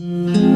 Aku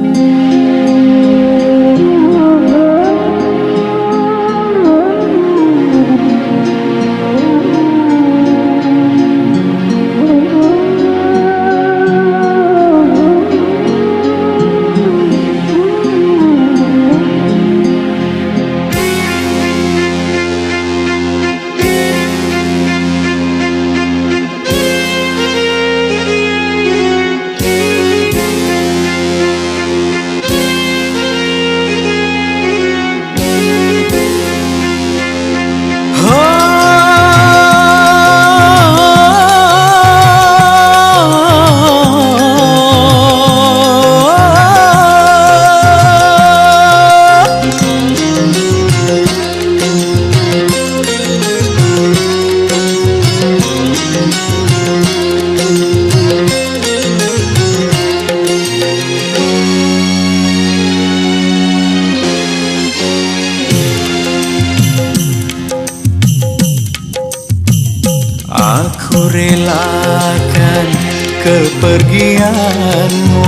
kepergianmu.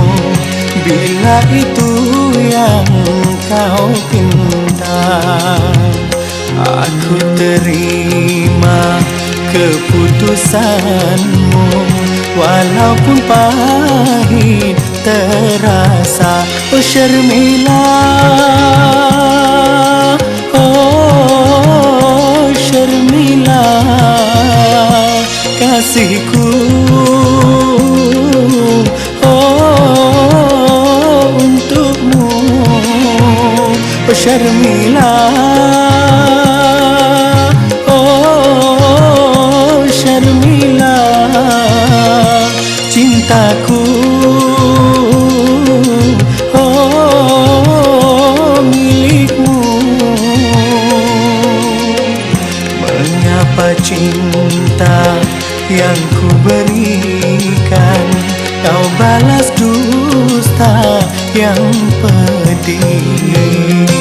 Bila itu yang kau pinta Aku terima keputusanmu. Walaupun pahit terasa Oh Syarmila Cintaku Oh milikmu Mengapa cinta yang ku berikan Kau balas dusta yang pedih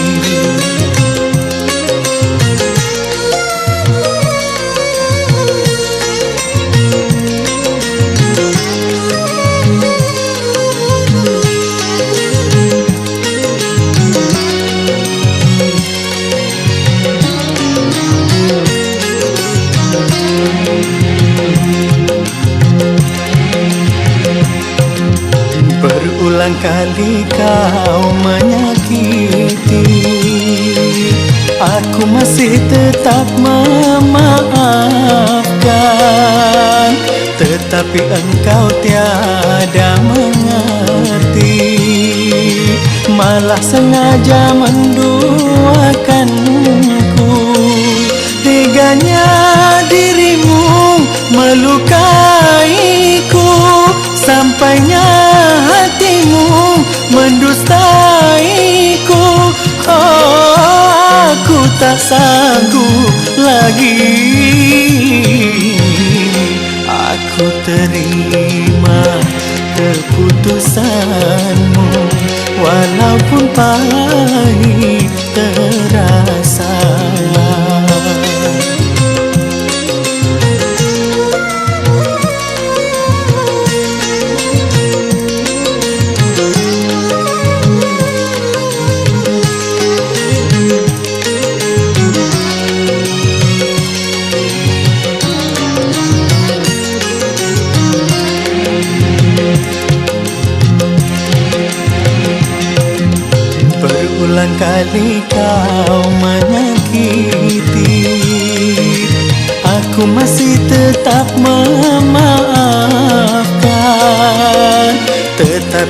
tetap memaafkan. Tetapi engkau tiada mengerti. Malah sengaja menduakanku. Teganya dirimu melukaiku. Sampainya hatimu mendustaiku. Oh, tak sanggup lagi. Aku terima keputusanmu Walaupun pahit terasa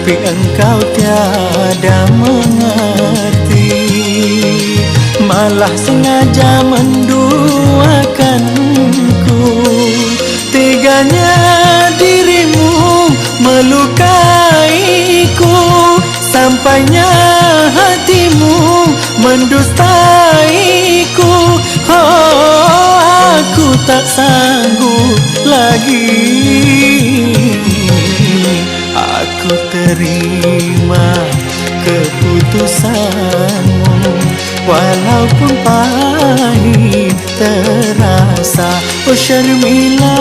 Tetapi engkau tiada mengerti. Malah sengaja menduakanku. Teganya dirimu melukaiku. Sampainya hatimu mendustaiku. Oh, aku tak sanggup lagi Aku terima keputusanmu Walaupun pahit terasa Oh Syarmila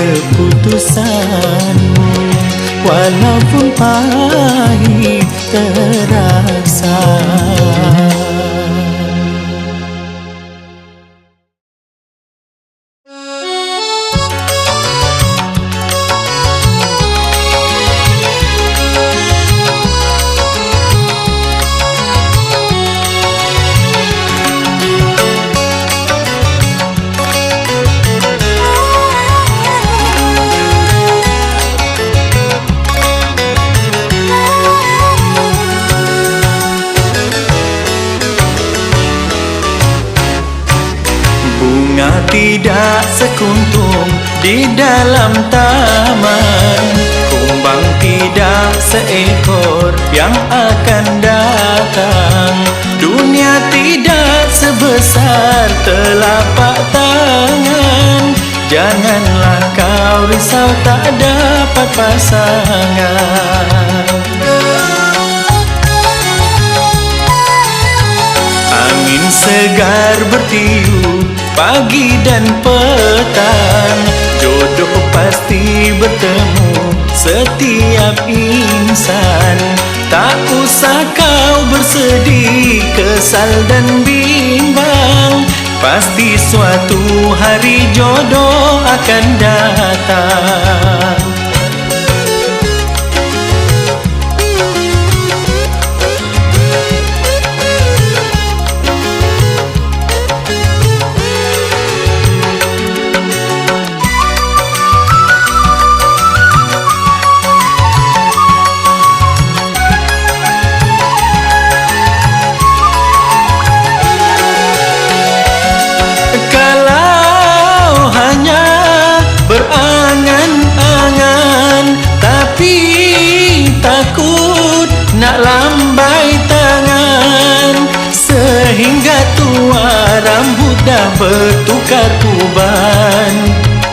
keputusanmu. Walaupun pahit terasa tidak sekuntum di dalam taman. Kumbang tidak seekor yang akan datang. Dunia tidak sebesar telapak tangan. Janganlah kau risau tak dapat pasangan. Angin segar bertiup pagi dan petang. Jodoh pasti bertemu setiap insan. Tak usah kau bersedih, kesal dan bimbang. Pasti suatu hari jodoh akan datang bertukar uban.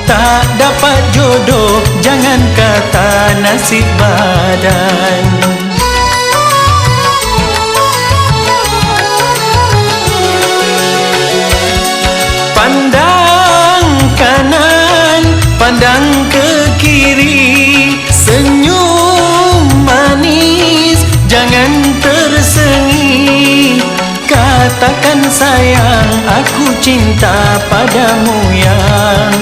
Tak dapat jodoh jangan kata nasib badan. Pandang kanan, pandang ke Katakan sayang, aku cinta padamu yang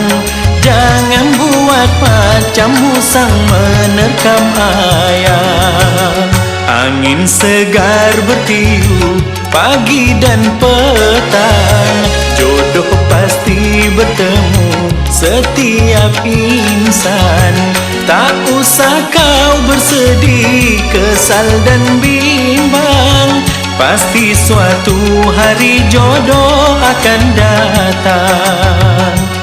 Jangan buat macam musang menerkam ayam Angin segar bertiup pagi dan petang. Jodoh pasti bertemu setiap insan. Tak usah kau bersedih, kesal dan bimbang Pasti suatu hari jodoh akan datang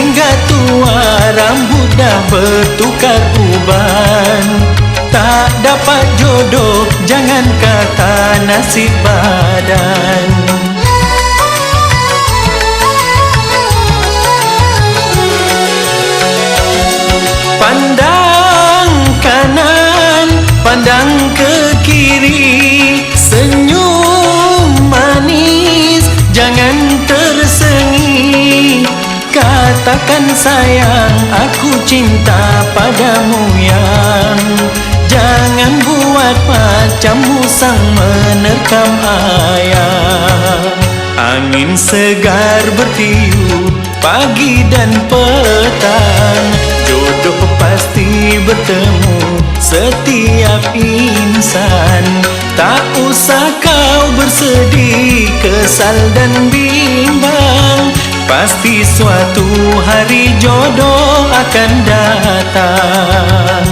Sehingga tua rambut dah bertukar uban. Tak dapat jodoh jangan kata nasib badan. Pandang kanan, pandang ke Katakan sayang, aku cinta padamu yang Jangan buat macam musang menerkam ayam Angin segar bertiup pagi dan petang. Jodoh pasti bertemu setiap insan. Tak usah kau bersedih, kesal dan bimbang Pasti suatu hari jodoh akan datang.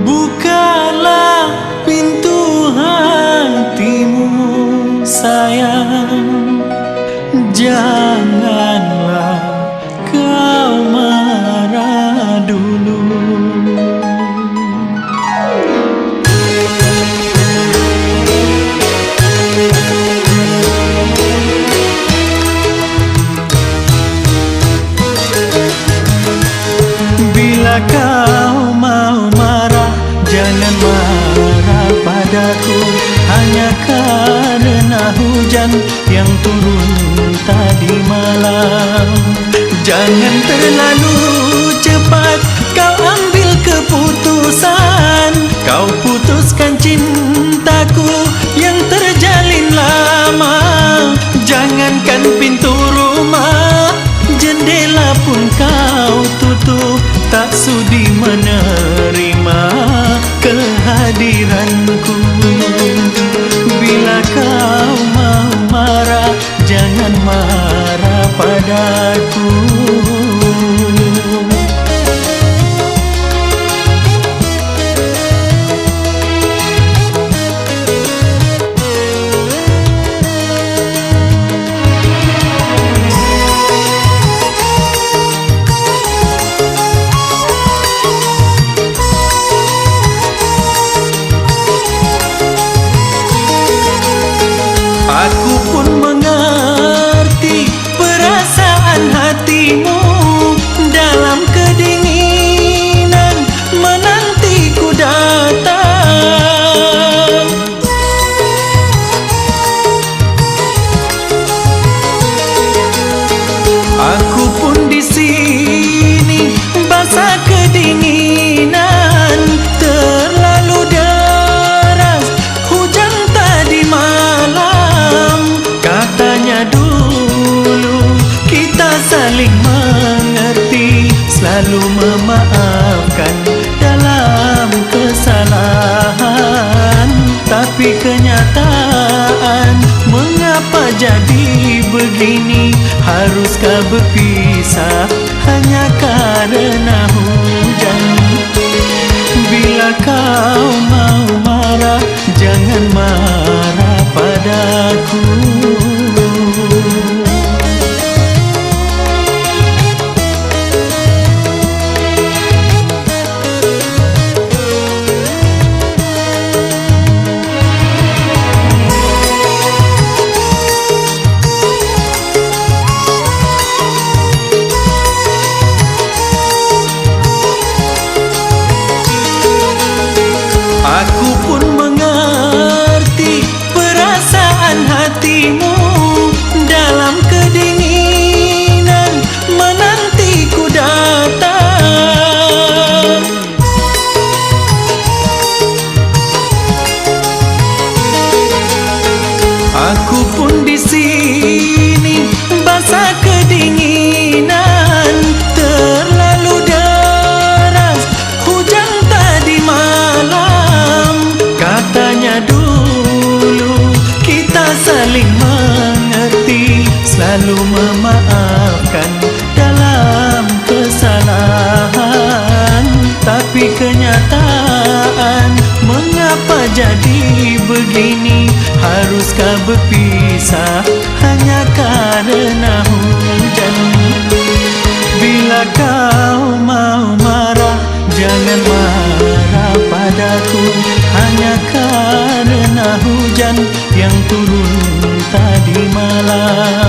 Bukalah pintu hatimu sayang Janganlah kau marah dulu. Bila kau mau marah Jangan marah padaku. Hanya karena hujan Yang turun tadi malam. Jangan terlalu cepat Kau ambil keputusan. Kau putuskan cintaku Yang terjalin lama. Jangankan pintu rumah Jendela pun kau tutup. Tak sudi menerima kehadiranku haruskah berpisah? Hanya karena hujan. Bila kau kau mau marah jangan marah padaku. Hanya karena hujan yang turun tadi malam